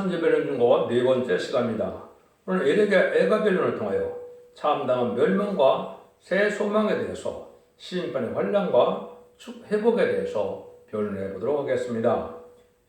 선제변론 중과 네 번째 시간입니다. 오늘 에레게 애가 변론을 통하여 참담한 멸망과 새 소망에 대해서 시인판의 환란과 축 회복에 대해서 변론해 보도록 하겠습니다.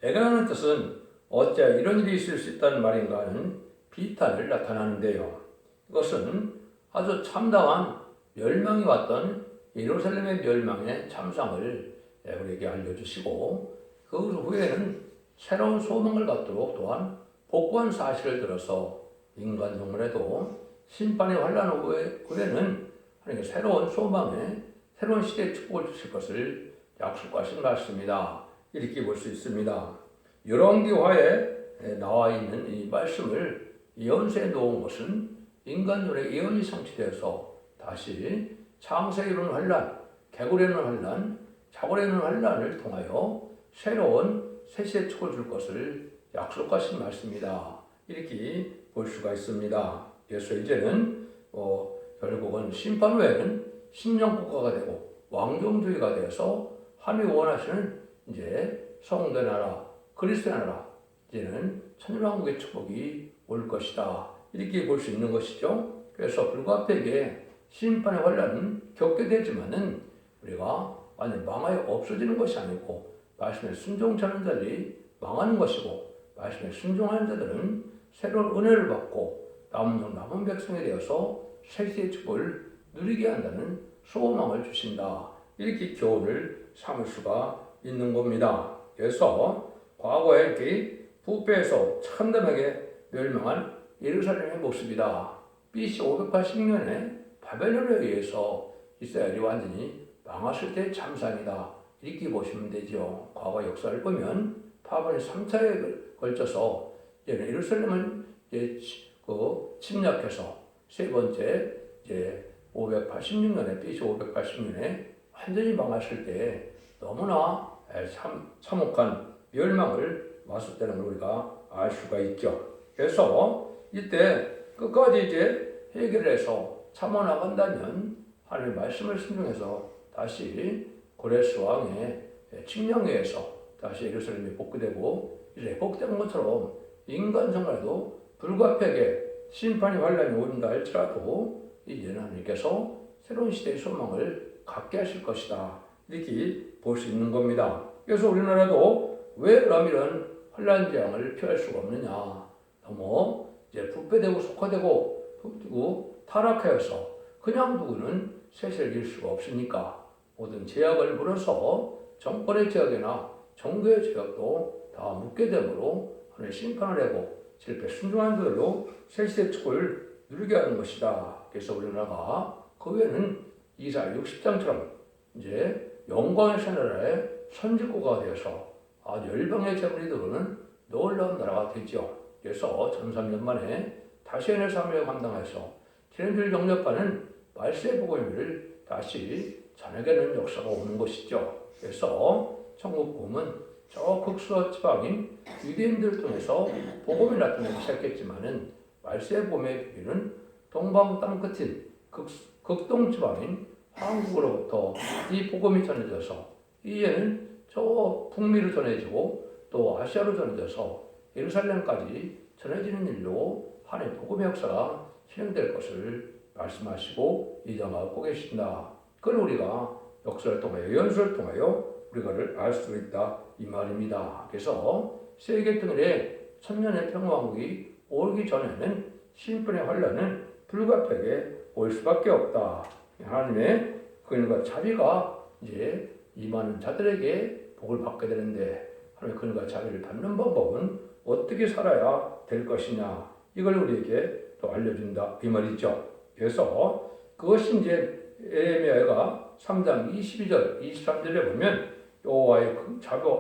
애가라는 뜻은 어째 이런 일이 있을 수 있다는 말인가 하는 비탄을 나타나는데요. 이것은 아주 참담한 멸망이 왔던 예루살렘의 멸망의 참상을 우리에게 알려주시고 그 후에는 새로운 소망을 갖도록 또한 복구한 사실을 들어서 인간 동물에도 심판의 환란 후에, 후에는 하나님께 새로운 소망에 새로운 시대의 축복을 주실 것을 약속하신 말씀이다. 이렇게 볼 수 있습니다. 열왕기화에 나와 있는 이 말씀을 예언서에 놓은 것은 인간들의 예언이 성취되어서 다시 창세에 이르는 환란, 이르는 환란, 이르는 환란을 통하여 새로운 세시의 축을 줄 것을 약속하신 말씀이다. 이렇게 볼 수가 있습니다. 그래서 이제는 어, 결국은 심판 후에는 신정국가가 되고 왕정주의가 되어서 하나님이 원하시는 이제 성대 나라, 그리스도의 나라, 이제는 천일왕국의 축복이 올 것이다. 이렇게 볼 수 있는 것이죠. 그래서 불가피하게 심판의 환란은 겪게 되지만은 우리가 완전 망하여 없어지는 것이 아니고 말씀에 순종하는 자들이 망하는 것이고 말씀에 순종하는 자들은 새로운 은혜를 받고 남은 남은 백성이 되어서 세시의 축복을 누리게 한다는 소망을 주신다. 이렇게 교훈을 삼을 수가 있는 겁니다. 그래서 과거에 이렇게 부패에서 참담하게 멸망한 예루살렘의 모습이다. BC 580년에 바벨론에 의해서 이스라엘이 완전히 망했을 때 참상이다. 이렇게 보시면 되죠. 과거 역사를 보면 바벨이 3차에 걸쳐서 예루살렘을 이제 그 침략해서 세 번째 이제 586년에 BC 580년에 완전히 망했을 때 너무나 참 참혹한 멸망을 왔었다는 걸 우리가 알 수가 있죠. 그래서 이때 끝까지 이제 해결해서 참아 나간다면 하나님의 말씀을 순종해서 다시 고레스 왕의 칙령에 의해서 다시 예루살렘이 복구되고 이제 복된 것처럼 인간 생활에도 불가피하게 심판이 환란이 온다 할지라도 이제는 하나님께서 새로운 시대의 소망을 갖게 하실 것이다. 이렇게 볼 수 있는 겁니다. 그래서 우리나라도 왜 그럼 이런 환란 재앙을 피할 수가 없느냐. 너무 이제 부패되고 속화되고 그리고 타락하여서 그냥 누구는 세세를 일 수가 없으니까 모든 제약을 물어서 정권의 제약이나 정부의 제약도 다 묻게 되므로 하늘 심판을 하고 실패 순종한 자들로 세시의 축을 누리게 하는 것이다. 그래서 우리나라가 그 외에는 이사 60장처럼 이제 영광의 새나라의 선지국가 되어서 아주 열방의 재물이 들어오는 놀라운 나라가 되죠. 그래서 1300년 만에 다시 하늘 사명을 감당해서 지난주를 영접하는 말세의 복음을 다시 전해가는 역사가 오는 것이죠. 그래서 천국 복음은 저 극수와 지방인 유대인들을 통해서 복음이 나타나기 시작했지만은 말세의 복음의 비비는 동방 땅 끝인 극, 극동 지방인 한국으로부터 이 복음이 전해져서 이제는 저 북미로 전해지고 또 아시아로 전해져서 예루살렘까지 전해지는 일로 하나님의 복음의 역사가 실행될 것을 말씀하시고 이정하고 계신다. 그걸 우리가 역사를 통하여 연수를 통하여 우리가를 알 수 있다 이 말입니다. 그래서 세계 등의 천년의 평화왕국이 오기 전에는 신분의 환란은 불가피하게 올 수밖에 없다. 하나님의 그인과 자비가 이제 임하는 자들에게 복을 받게 되는데 하나님의 그인과 자비를 받는 방법은 어떻게 살아야 될 것이냐 이걸 우리에게 또 알려준다 이 말이죠. 그래서 그것이 이제 에레미야가 3장 22절 23절에 보면 여호와의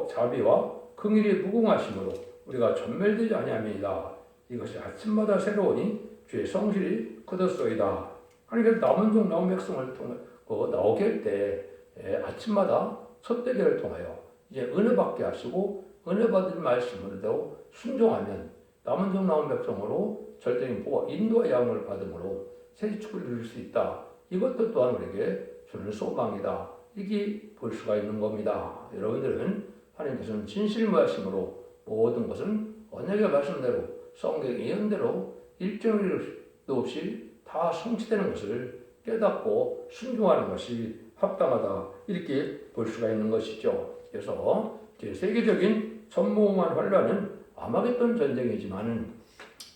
자비와 긍일이 무궁하심으로 우리가 전멸되지 아니함이다. 이것이 아침마다 새로우니 주의 성실이 거뒀소이다. 하나님께서 남은 종 남은 백성을 통해 그 나오게 할 때 아침마다 첫대기를 통하여 이제 은혜 받게 하시고 은혜 받은 말씀으로 순종하면 남은 종 남은 백성으로 절대적인 보호 인도와 양을 받음으로 새 축을 누릴 수 있다. 이것도 또한 우리에게 주는 소망이다. 이게 볼 수가 있는 겁니다. 여러분들은 하나님께서는 진실무하심으로 모든 것은 언약의 말씀대로 성경 예언대로 일정일도 없이 다 성취되는 것을 깨닫고 순종하는 것이 합당하다 이렇게 볼 수가 있는 것이죠. 그래서 세계적인 전무후무한 환란은 아마겟돈 전쟁이지만은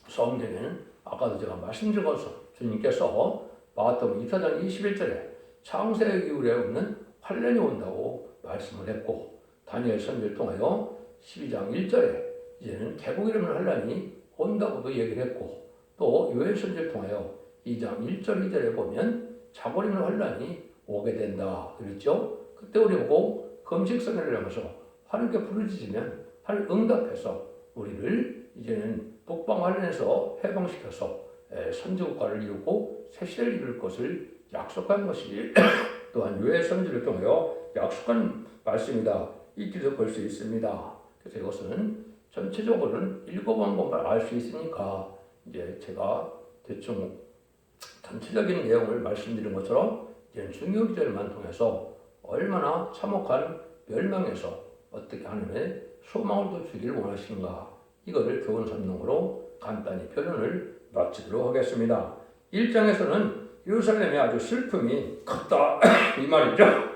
성경에는 아까도 제가 말씀드린 것처럼 주님께서 마태복음 2사장 21절에 창세기 이후에 없는 환란이 온다고 말씀을 했고 다니엘 선지를 통하여 12장 1절에 이제는 개국이라는 환란이 온다고도 얘기를 했고 또 요엘 선지를 통하여 2장 1절 2절에 보면 자고리는 환란이 오게 된다 그랬죠. 그때 우리 보고 금식성회를 하면서 하나님께 부르짖으면 하나님 응답해서 우리를 이제는 북방 환란에서 해방시켜서 에, 선지국가를 이루고 새 시대를 이룰 것을 약속한 것이 또한 요엘 선지를 통하여 약속한 말씀이다 이렇게도 볼수 있습니다. 그래서 이것은 전체적으로는 읽어본 것만 알 수 있으니까 이제 제가 대충 전체적인 내용을 말씀드린 것처럼 이제 중요 기절만 통해서 얼마나 참혹한 멸망에서 어떻게 하나님의 소망을 또 주기를 원하시는가 이거를 교훈 설명으로 간단히 표현을 마치도록 하겠습니다. 1장에서는 예루살렘의 아주 슬픔이 컸다 이 말이죠.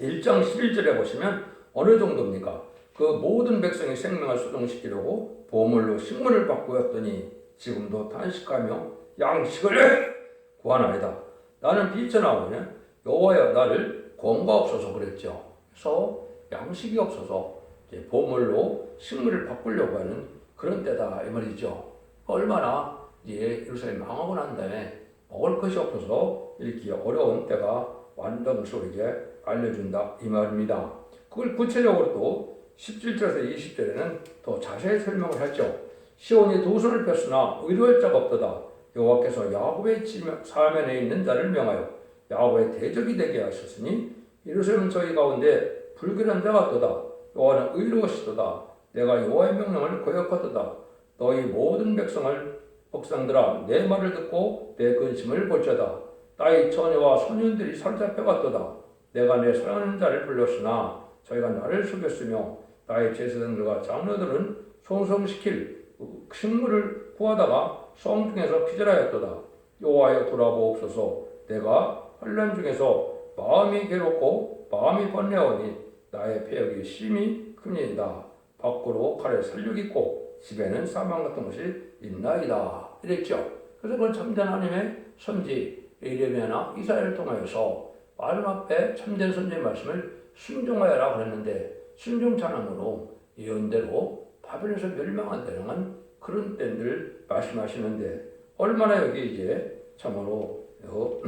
1장 11절에 보시면 어느 정도입니까? 그 모든 백성의 생명을 수동시키려고 보물로 식물을 바꾸었더니 지금도 단식하며 양식을 구하나이다. 나는 비천하오냐 여호와여 나를 권고없어서 그랬죠. 그래서 양식이 없어서 보물로 식물을 바꾸려고 하는 그런 때다 이 말이죠. 얼마나 이제 예루살렘 망하고 난 다음에 먹을 것이 없어서 이렇게 어려운 때가 것을 우리에게 알려준다 이 말입니다. 그걸 구체적으로 또 17절에서 20절에는 더 자세히 설명을 하죠. 시온이 두 손을 폈으나 의로할 자가 없도다. 여호와께서 야곱의 사면에 있는 자를 명하여 야곱의 대적이 되게 하셨으니 예루살렘 저희 가운데 불결한 자가 없도다. 여호와는 의로우시도다. 내가 여호와의 명령을 거역하도다. 너희 모든 백성을 백성들아 내 말을 듣고 내 근심을 볼자다. 나의 처녀와 소년들이 사로잡혀갔도다. 내가 내 사랑하는 자를 불렀으나 저희가 나를 속였으며 나의 제사장들과 장로들은 송성시킬 식물을 구하다가 성 중에서 기절하였도다. 여호와여 돌아보옵소서. 내가 환란 중에서 마음이 괴롭고 마음이 번뇌하오니 나의 폐역이 심히 큽니다. 밖으로 칼에 살육 있고 집에는 사망 같은 것이 있나이다. 이랬죠. 그래서 그 참된 하나님의 선지 에레미야나 이사야를 통하여서 마지막 때 참된 선지의 말씀을 순종하여라 그랬는데 순종 찬양으로 예언대로 바벨에서 멸망한 때는 그런 때들 말씀하시는데 얼마나 여기 이제 참으로 어,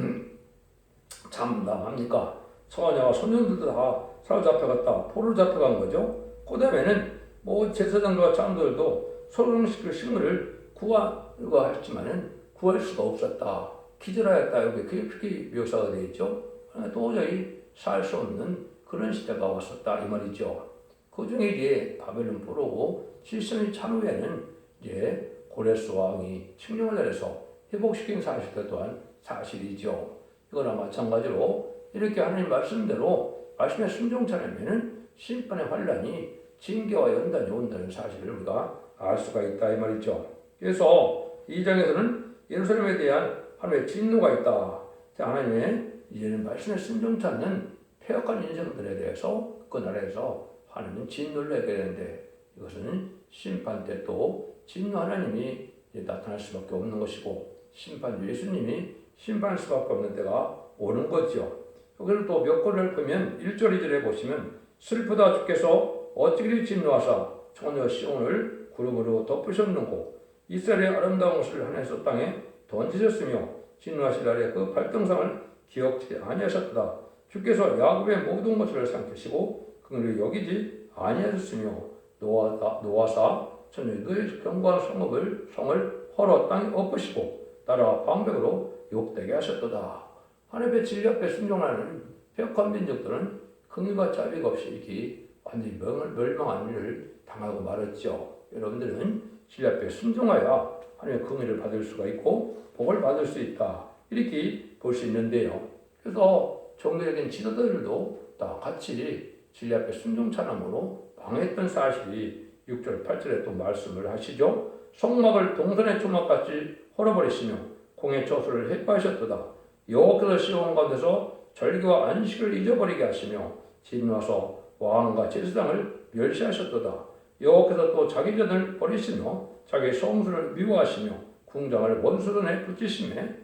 참담합니까? 처녀와 소년들도 다 사로잡혀갔다 포로 잡혀간 거죠. 그 다음에는 뭐 제사장들과 장들도 소롱시킬 식물을 구하려고 했지만은 구할 수가 없었다. 기절하였다. 여기 그렇게 묘사가 되어 있죠. 도저히 살 수 없는 그런 시대가 왔었다 이 말이죠. 그 중에 이제 바벨론 포로고 7세기 찬후에는 이제 고레스 왕이 칙령을 내려서 회복시킨 사실도 또한 사실이죠. 이거나 마찬가지로 이렇게 하나님 말씀대로 말씀에 순종차려면은 심판의 환란이 징계와 연단이 온다는 사실을 우리가 알 수가 있다 이 말이죠. 그래서 이 장에서는 예루살렘에 대한 하나님의 진노가 있다. 자, 하나님의 이제는 말씀에 순종치 않는 폐역한 인생들에 대해서 그 나라에서 하나님은 진노를 내게 되는데 이것은 심판 때 또 진노 하나님이 나타날 수밖에 없는 것이고 심판 예수님이 심판할 수밖에 없는 때가 오는 거죠. 여기를 또몇 권을 보면 1절 2절에 보시면 슬프다 주께서 어찌그리 진노하사 처녀 시온을 구름으로 덮으셨는고 이스라엘의 아름다운 것을 하나에서 땅에 던지셨으며 진노하실 날에 그 발등상을 기억지 아니하셨다. 주께서 야곱의 모든 것을 삼키시고 그를 여기지 아니하셨으며 노아, 노아사 처녀 너의 경고한 성읍을 성을 헐어 땅에 엎으시고 나라 방백으로 욕되게 하셨도다. 하나님의 진리 앞에 순종하는 벽한 민족들은 긍휼과 자비가 없이 이렇게 완전히 멸- 멸망한 일을 당하고 말았죠. 여러분들은 진리 앞에 순종하여 하나님의 긍휼을 받을 수가 있고 복을 받을 수 있다. 이렇게 볼 수 있는데요. 그래서 종교적인 지도자들도 다 같이 진리 앞에 순종 찬양으로 방했던 사실이 6절 8절에 또 말씀을 하시죠. 성막을 동선의 조막같이 헐어버리시며 공의 저수를 해파하셨도다. 여호와께서 시온 가운데서 절기와 안식을 잊어버리게 하시며 진노하서 왕과 제사장을 멸시하셨도다. 여호와께서 또 자기 전을 버리시며 자기 성수를 미워하시며 궁장을 원수전에 붙이심에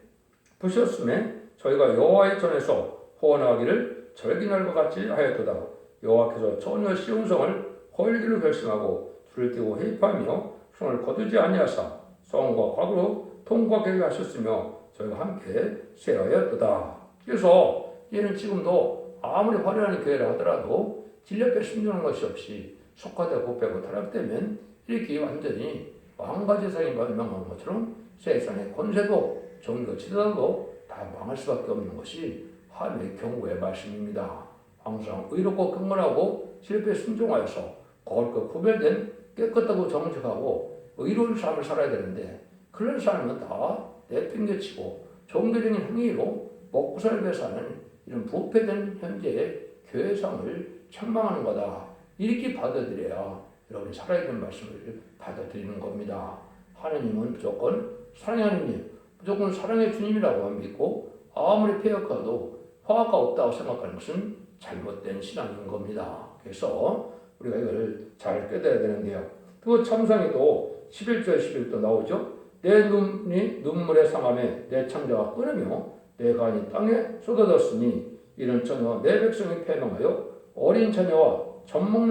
부셨음에 저희가 여호와의 전에서 호원하기를 절기날과 같이 하였도다. 여호와께서 전혀 시온성을 허일기로 결심하고 불을 띄고 회입하며 손을 거두지 아니하사 성과 과거로 통과하게 하셨으며 저희가 함께 세하였도다. 그래서 얘는 지금도 아무리 화려한 교회를 하더라도 진력에 숨기는 것이 없이 속화되고 빼고 타락되면 이렇게 완전히 왕과 제사장이 멸망한 것처럼 세상의 권세도 정의가 지도도 다 망할 수밖에 없는 것이 하나님의 경고의 말씀입니다. 항상 의롭고 경건하고 실패에 순종하여서 거룩하고 구별된 깨끗하고 정직하고 의로운 삶을 살아야 되는데 그런 삶은 다 내팽개치고 종교적인 행위로 먹고 살기 사는 이런 부패된 현재의 교회상을 책망하는 거다. 이렇게 받아들여야 여러분이 살아있는 말씀을 받아들이는 겁니다. 하나님은 무조건 사랑의 하나님, 무조건 사랑의 주님이라고 믿고 아무리 폐역해도 화가 없다고 생각하는 것은 잘못된 신앙인 겁니다. 그래서 우리가 이걸 잘 깨달아야 되는데요. 그 참상이 또 11절 11도 나오죠. 내 눈이 눈물에 상함에 내 창자가 끊으며 내 간이 땅에 쏟아졌으니 이런 처녀 내 백성이 패망하여 어린 처녀와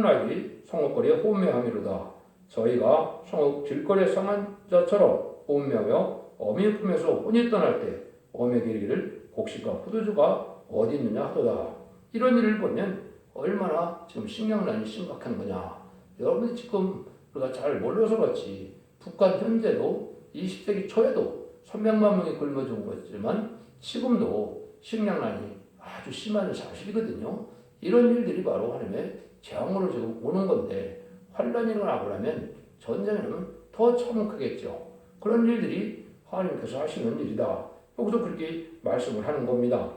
아이들이 성읍거리에 호매함이로다. 저희가 성읍 길거리에 상한 자처럼 호매하며 어미의 품에서 혼이 떠날 때 어미에게 이르기를 곡식과 포도주가 어디 있느냐 하도다. 이런 일을 보면 얼마나 지금 식량난이 심각한 거냐. 여러분이 지금 우리가 잘 몰라서 그렇지 북한 현재도 20세기 초에도 300만 명이 굶어 죽은 거지만 지금도 식량난이 아주 심한 사실이거든요. 이런 일들이 바로 하나님의 재앙으로 지금 오는 건데 환란이 일어나고 나면 전쟁에는 더 참혹하겠죠. 그런 일들이 하나님께서 하시는 일이다. 여기서 그렇게 말씀을 하는 겁니다.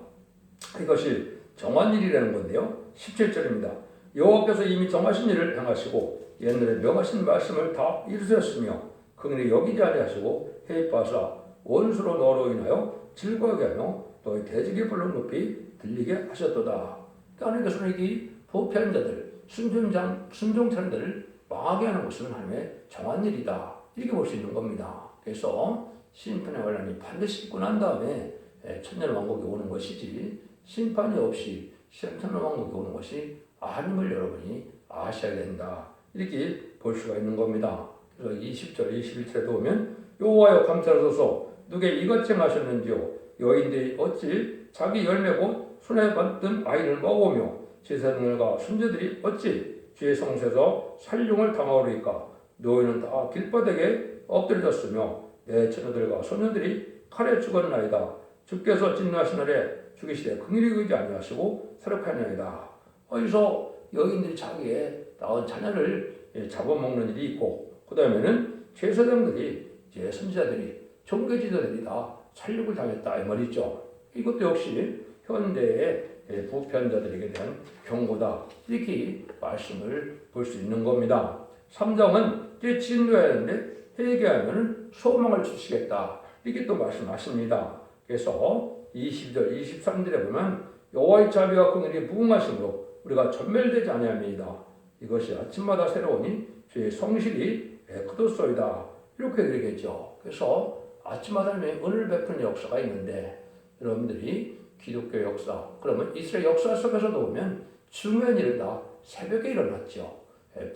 이것이 정한 일이라는 건데요. 17절입니다. 여호와께서 이미 정하신 일을 행하시고 옛날에 명하신 말씀을 다 이루셨으며 그들이 여기지 아니하시고 해입하사 원수로 너로 인하여 즐거하게 하며 너희 대적의 불로 높이 들리게 하셨도다. 하나님께서는 이 부패한 자들, 순종장, 순종자들을 망하게 하는 것은 하나님의 정한 일이다. 이렇게 볼 수 있는 겁니다. 그래서 심판의 환란이 반드시 있고 난 다음에 천년 왕국이 오는 것이지 심판이 없이 천년 왕국이 오는 것이 아님을 여러분이 아셔야 된다. 이렇게 볼 수가 있는 겁니다. 그래서 20절, 21절에 보면 여호와여 감사하소서 누게 이것 행하셨는지요 여인들이 어찌 자기 열매고 손에 받든 아이를 먹으며 제사장들과 순자들이 어찌 주의 성소에서 살용을 당하오리까? 너희는 다 길바닥에 엎드려졌으며 내 처녀들과 소녀들이 칼에 죽었나이다. 주께서 진노하신 날에 죽이시되 긍일이 그지 아니하시고 사력하나이다. 어디서 여인들이 자기의 낳은 자녀를 잡아먹는 일이 있고 그 다음에는 제사장들이 이제 선지자들이 종교지도들이 다 살육을 당했다. 이 말이죠. 이것도 역시 현대의 부편자들에게 대한 경고다 이렇게 말씀을 볼 수 있는 겁니다. 3장은 이제 진노해야 하는데 회개하면 소망을 주시겠다 이렇게 또 말씀하십니다. 그래서 20절, 23절에 보면 여호와의 자비와 긍휼이 무궁하심으로 우리가 전멸되지 아니함이다. 이것이 아침마다 새로우니 주의 성실이 크도소이다. 이렇게 되겠죠. 그래서 아침마다 은혜를 베푸는 역사가 있는데 여러분들이 기독교 역사 그러면 이스라엘 역사 속에서도 보면 중요한 일은 다 새벽에 일어났죠.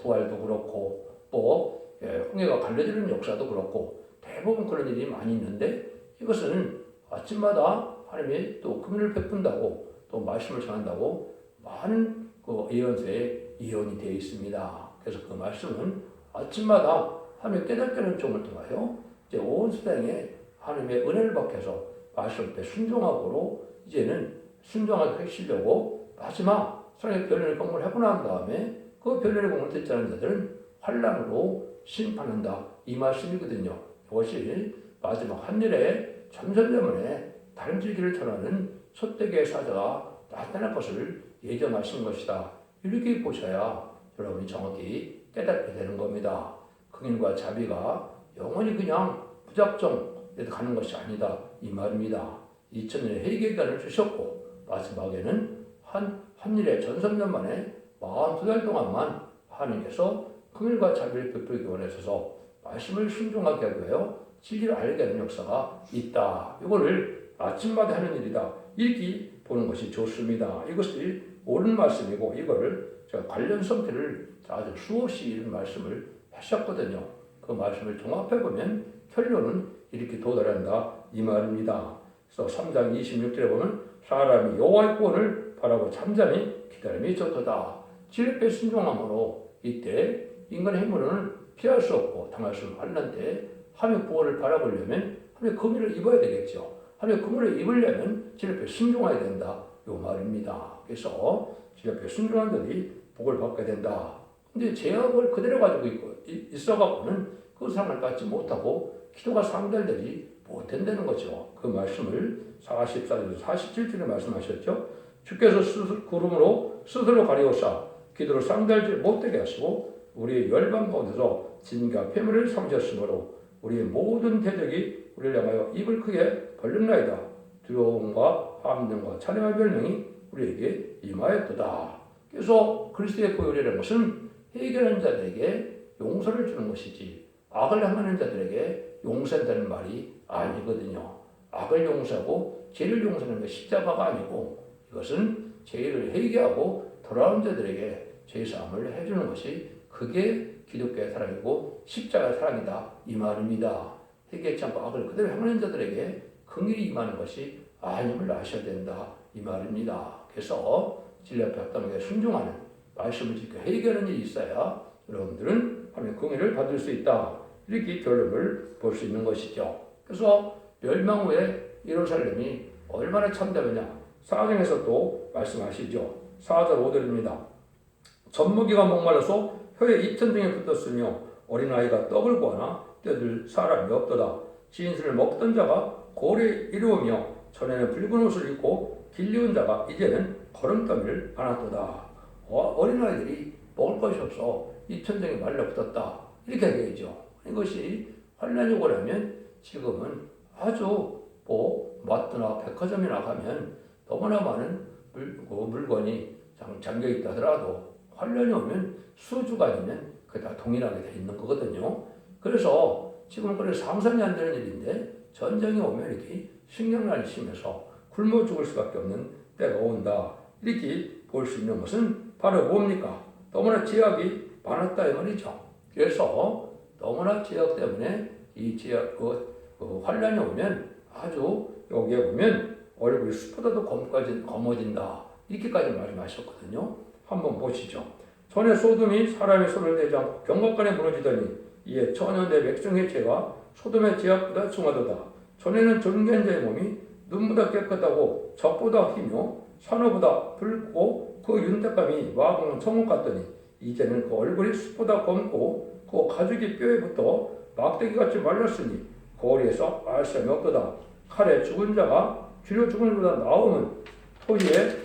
부활도 그렇고 또 홍해가 갈라지는 역사도 그렇고 대부분 그런 일이 많이 있는데 이것은 아침마다 하나님이 또 금일을 베푼다고 또 말씀을 전한다고 많은 그 예언서에 예언이 되어 있습니다. 그래서 그 말씀은 아침마다 하나님의 깨닫게 하는 종을 통하여 이제 온 세상에 하나님의 은혜를 받게 해서 말씀 앞에 순종하고로 이제는 순종하게 하시려고 마지막 사랑의 변론의 공을 하고 난 다음에 그 변론의 공을 듣지 않은 자들은 환란으로 심판한다. 이 말씀이거든요. 이것이 마지막 한일에 점선점원에 다른 질기를 전하는 소떼의 사자가 나타날 것을 예정하신 것이다. 이렇게 보셔야 여러분이 정확히 깨닫게 되는 겁니다. 긍휼과 자비가 영원히 그냥 무작정 가는 것이 아니다 이 말입니다. 2000년의 회개기간을 주셨고 마지막에는 한 한일의 전성년 만에 42달 동안만 하나님께서 긍휼과 자비를 베풀기 원하셔서 말씀을 순종하게 하고요. 진리를 알게 하는 역사가 있다. 이거를 아침마다 하는 일이다. 이렇게 보는 것이 좋습니다. 이것이 옳은 말씀이고 이거를 제가 관련 성태를 아주 수없이 이런 말씀을 하셨거든요. 그 말씀을 종합해 보면 결론은 이렇게 도달한다 이 말입니다. 그래서 3장 26절에 보면 사람이 여호와의 구원을 바라고 잠잠히 기다림이 좋도다. 진리에 순종함으로 이때 인간의 행위는 피할 수 없고 당할 수 없는데 하나님의 구원을 바라보려면 하나님의 금의를 입어야 되겠죠. 하나님의 금의를 입으려면 진리에 순종해야 된다. 요 말입니다. 그래서 진리에 순종한 자들이 복을 받게 된다. 근데 제약을 그대로 가지고 있고 있어갖고는 그 상을 갖지 못하고 기도가 상달되지 못한다는 거죠. 그 말씀을 44절, 47절에 말씀하셨죠. 주께서 스스로, 구름으로 스스로 가리우사 기도를 상달지 못되게 하시고 우리의 열방 가운데서 진과 폐물을 삼으셨으므로 우리의 모든 대적이 우리를 향하여 입을 크게 벌렸나이다. 두려움과 함정과 찬양의 별명이 우리에게 임하였도다. 그래서 그리스도의 보혈이라는 것은 해결하는 자들에게 용서를 주는 것이지 악을 행하는 자들에게 용서한다는 말이 아니거든요. 악을 용서하고 죄를 용서하는 게 십자가가 아니고 이것은 죄를 회개하고 돌아온 자들에게 죄사함을 해주는 것이 그게 기독교의 사랑이고 십자가의 사랑이다 이 말입니다. 회개치 않고 악을 그대로 행하는 자들에게 긍휼이 임하는 것이 아님을 아셔야 된다 이 말입니다. 그래서 진리 앞에 합당하게 순종하는 말씀을 지켜 회개하는 일이 있어야 여러분들은 하나님의 긍휼을 받을 수 있다 이렇게 결론을 볼 수 있는 것이죠. 그래서 멸망 후에 예루살렘이 얼마나 참되느냐 사장에서 또 말씀하시죠. 4절 5절입니다. 젖먹이가 목말라서 혀에 이천 등에 붙었으며 어린아이가 떡을 구하나 떼들 사람이 없도다. 진술을 먹던 자가 고래 이루으며 전에는 붉은 옷을 입고 길리운 자가 이제는 걸음더미를 안았도다. 어, 어린아이들이 먹을 것이 없어 이천정에 말려 붙었다. 이렇게 얘기하죠. 이것이 환란이 오고 나면 지금은 아주 뭐 마트나 백화점이나 가면 너무나 많은 물, 그 물건이 잠겨 있다 하더라도 환란이 오면 수주가 있는 그게 다 동일하게 돼 있는 거거든요. 그래서 지금 그래 상상이 안 되는 일인데 전쟁이 오면 이렇게 식량난이 심해서 굶어 죽을 수밖에 없는 때가 온다. 이렇게 볼 수 있는 것은 바로 뭡니까? 너무나 제약이 많았다 이 말이죠. 그래서 너무나 제약 때문에 이 제약 그, 그 환란이 오면 아주 여기에 보면 얼굴이 숲보다도 검까지 검어진다. 이렇게까지 말씀하셨거든요. 한번 보시죠. 전에 소돔이 사람의 손을 대지 경각간에 무너지더니 이에 천연의 백성의 죄가 소돔의 죄악보다 중하도다. 전에는 존귀한 자의 몸이 눈보다 깨끗하고 적보다 희며 산호보다 붉고 그 윤택감이 와공 천국 같더니 이제는 그 얼굴이 숲보다 검고 그 가죽이 뼈에 붙어 막대기같이 말랐으니 거리에서 말씀이 없도다. 칼에 죽은 자가 주려 죽은 것보다 나오는 토지에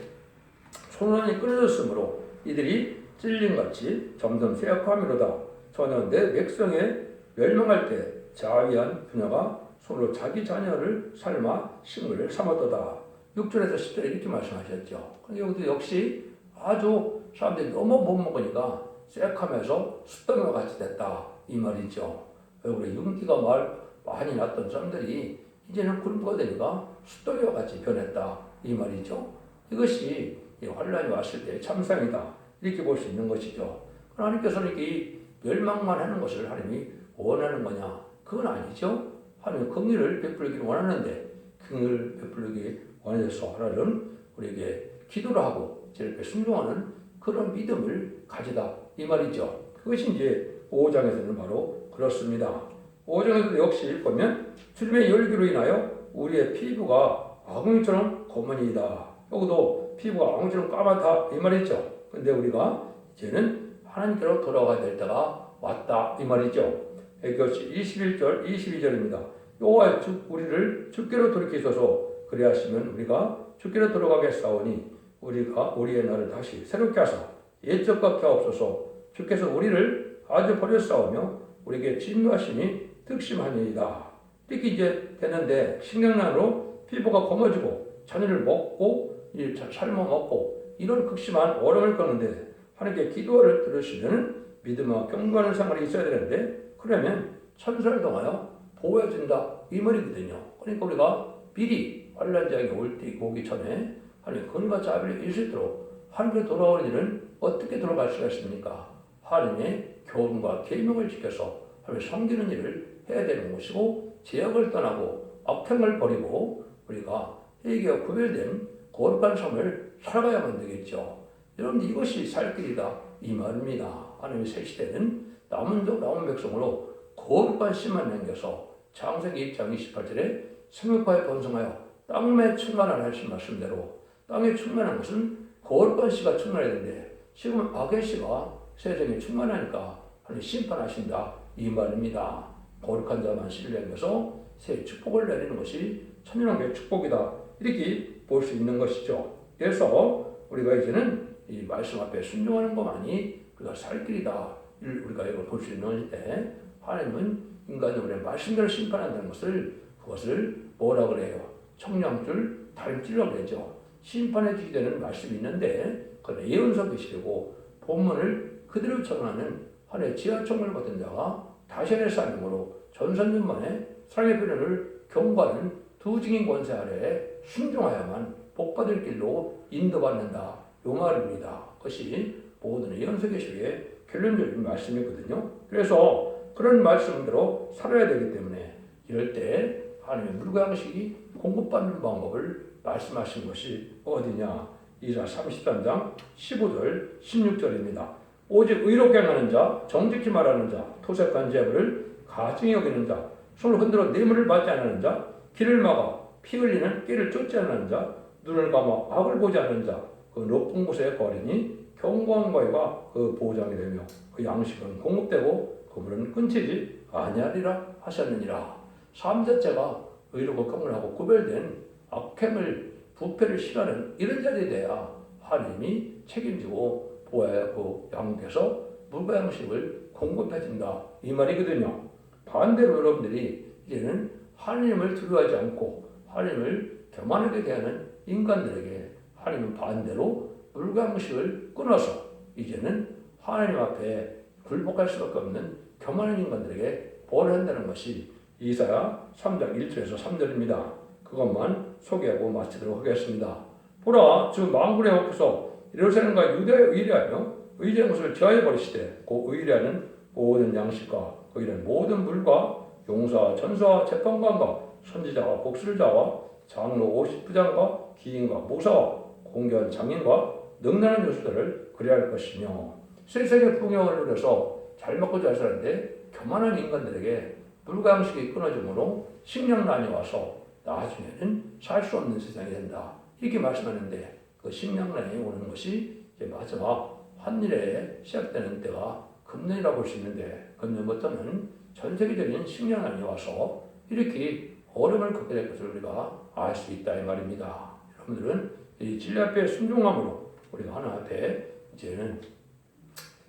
손원이 끊어졌으므로 이들이 찔림같이 점점 쇠약함이로다. 저는 내 백성에 멸망할 때 자위한 부녀가 손으로 자기 자녀를 삶아 식물을 삼았도다. 6절에서 10절 이렇게 말씀하셨죠. 근데 여기도 역시 아주 사람들이 너무 못 먹으니까 쇠약하면서 숫덩이와 같이 됐다. 이 말이죠. 우리 윤기가 말 많이 났던 사람들이 이제는 굶어가 되니까 숫덩이와 같이 변했다. 이 말이죠. 이것이 환란이 왔을 때 참상이다. 이렇게 볼 수 있는 것이죠. 하나님께서는 이렇게 멸망만 하는 것을 하나님이 원하는 거냐? 그건 아니죠. 하나님 긍휼을 베풀기를 원하는데 긍휼을 베풀기 원해서 하나님 우리에게 기도를 하고 저렇게 순종하는 그런 믿음을 가지다 이 말이죠. 그것이 이제 5장에서는 바로 그렇습니다. 5장에서도 역시 보면 주님의 열기로 인하여 우리의 피부가 아궁이처럼 검은이다. 여기도 피부가 아궁이처럼 까맣다 이 말이죠. 근데 우리가 이제는 하나님께로 돌아가야 될 때가 왔다 이 말이죠. 그것이 21절 22절입니다. 여호와 우리를 주께로 돌이키소서 그리하시면 우리가 주께로 돌아가겠사오니 우리가 우리의 날을 다시 새롭게 하사 옛적 같게 하옵소서 주께서 우리를 아주 버려 싸우며 우리에게 진노하심이 득심하니이다. 이렇게 이제 되는데 식량난으로 피부가 검어지고 자녀를 먹고 삶아 먹고 이런 극심한 어려움을 겪는데 하나님께 기도를 들으시면 믿음과 경건한 생활이 있어야 되는데 그러면 천사를 통하여 보호해준다 이 말이거든요. 그러니까 우리가 미리 환란장이 올때 오기 전에 하나님 근과 자비를 잃을 수 있도록 하나님께 돌아오는 일은 어떻게 돌아갈 수가 있습니까? 하나님의 교훈과 계명을 지켜서 하나님을 섬기는 일을 해야 되는 것이고 제약을 떠나고 악행을 버리고 우리가 회개와 구별된 거룩한 삶을 살아가야만 되겠죠. 여러분 이것이 살 길이다 이 말입니다. 하나님의 새 시대는 남은 족 남은 백성으로 거룩한 씨만 남겨서 창세기 1장 28절에 생육과에 번성하여 땅에 충만한 하신 말씀대로 땅에 충만한 것은 거룩한 씨가 충만해야 되는데 지금 악의 씨가 세상에 충만하니까 하나님 심판하신다 이 말입니다. 거룩한 자만 남겨서 새 축복을 내리는 것이 천연왕의 축복이다 이렇게 볼 수 있는 것이죠. 그래서 우리가 이제는 이 말씀 앞에 순종하는 것만이 우리가 살 길이다. 우리가 이걸 볼 수 있는 때 하나님은 우리 말씀대로 심판한다는 것을 그것을 뭐라 그래요? 청량줄, 달줄이라고 그러죠. 심판해 주게 되는 말씀이 있는데 그건 예언서 계시되고 본문을 그대로 전하는 하나의 지하총을 받은 자가 다시의 사명으로 전선전만에 사랑의 표현을 경고하는 두 증인 권세 아래 순종하야만 복받을 길로 인도받는다. 요 말입니다. 그것이 모든 예언서계시의 결론적인 말씀이거든요. 그래서 그런 말씀대로 살아야 되기 때문에 이럴 때 하나님의 물과 양식이 공급받는 방법을 말씀하신 것이 어디냐? 이사 33장 15절 16절입니다. 오직 의롭게 행하는 자, 정직히 말하는 자, 토색한 재물을 가증히 여기는 자, 손을 흔들어 뇌물을 받지 않는 자, 길을 막아 피 흘리는 길을 쫓지 않는 자, 눈을 감아 악을 보지 않는 자, 그 높은 곳에 거리니 경고한 거가 그 보장이 되며 그 양식은 공급되고 그물은 끊치지 아니하리라 하셨느니라. 삶 자체가 의롭고 경건하고 구별된 악행을 부패를 싫어하는 이런 자리에 대야 하나님이 책임지고 보호하고 양육해서 물과 양식을 공급해 준다 이 말이거든요. 반대로 여러분들이 이제는 하나님을 두려워하지 않고 하나님을 교만하게 대하는 인간들에게 하나님은 반대로 물과 양식을 끊어서 이제는 하나님 앞에 굴복할 수밖에 없는 교만한 인간들에게 벌을 한다는 것이 이사야 3장 1절에서 3절입니다. 그것만 소개하고 마치도록 하겠습니다. 보라 주 망군의 옥에서 예루살렘과 유대에 의뢰하며 의지한 것을 제하여 버리시되 그 의뢰하는 모든 양식과 그 의뢰하는 모든 물과 용사, 전사와 재판관과 선지자와 복술자와 장로 50부장과 기인과 모사와 공견 장인과 능란한 요소들을 그리할 것이며 세상의 풍요를 누려서 잘 먹고 잘 사는데 교만한 인간들에게 물과 양식이 끊어지므로 식량난이 와서 나중에는 살 수 없는 세상이 된다. 이렇게 말씀하는데 그 식량난이 오는 것이 마지막 환일에 시작되는 때가 금년이라고 볼 수 있는데 금년부터는 전 세계적인 식량난이 와서 이렇게 어려움을 겪게 될 것을 우리가 알 수 있다 이 말입니다. 여러분들은 이 진리 앞에 순종함으로 우리가 하나 앞에 이제는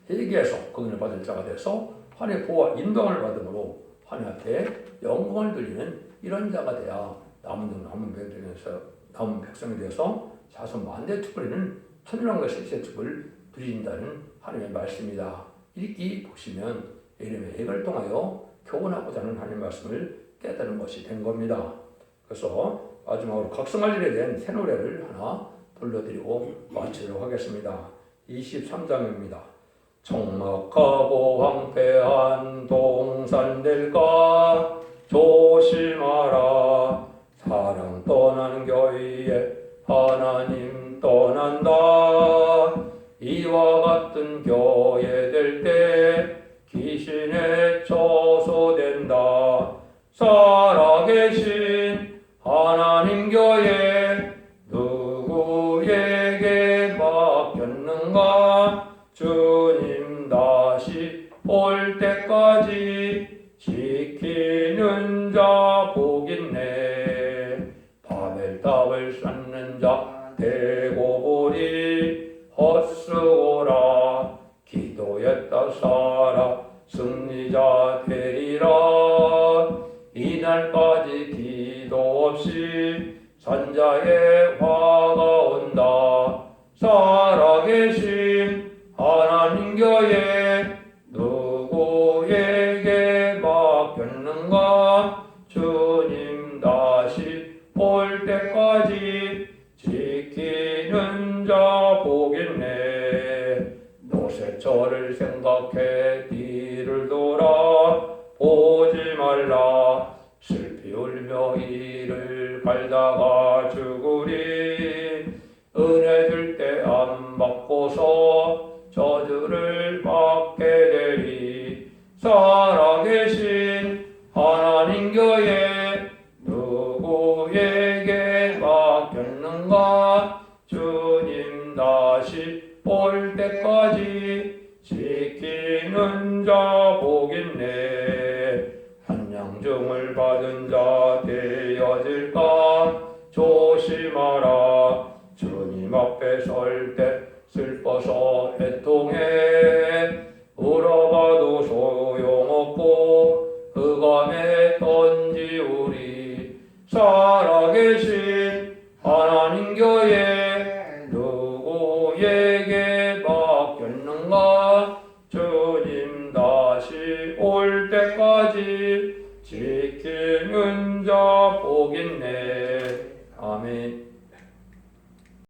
회개해서 그분을 받을 자가 돼서 하나님의 보호와 인도함을 받음으로 하나님 앞에 영광을 돌리는 이런 자가 돼야 남은 남은 백성에서 남은 백성이 되어서 자손 만대 특별히는 천일왕과 실세 특을 드린다는 하나님의 말씀이다. 이렇게 보시면 예림의 핵을 통하여 교훈하고자 하는 하나님의 말씀을 깨달은 것이 된 겁니다. 그래서 마지막으로 각성할 일에 대한 새 노래를 하나 불러드리고 마치도록 하겠습니다. 23장입니다. 적막하고 황폐한 동산들과 조심하라 사랑 떠난 교회에 하나님 떠난다. 이와 같은 교회 될 때 귀신에 처소된다. 살아계신 하나님 교회 누구에게 맡겼는가? 주님 다시 올 때까지 지키는 자 복있네. 바벨탑을 쌓 장 대고보리 헛수오라 기도했다 살아 승리자 되리라. 이날까지 기도 없이 산자의 화 지키는 자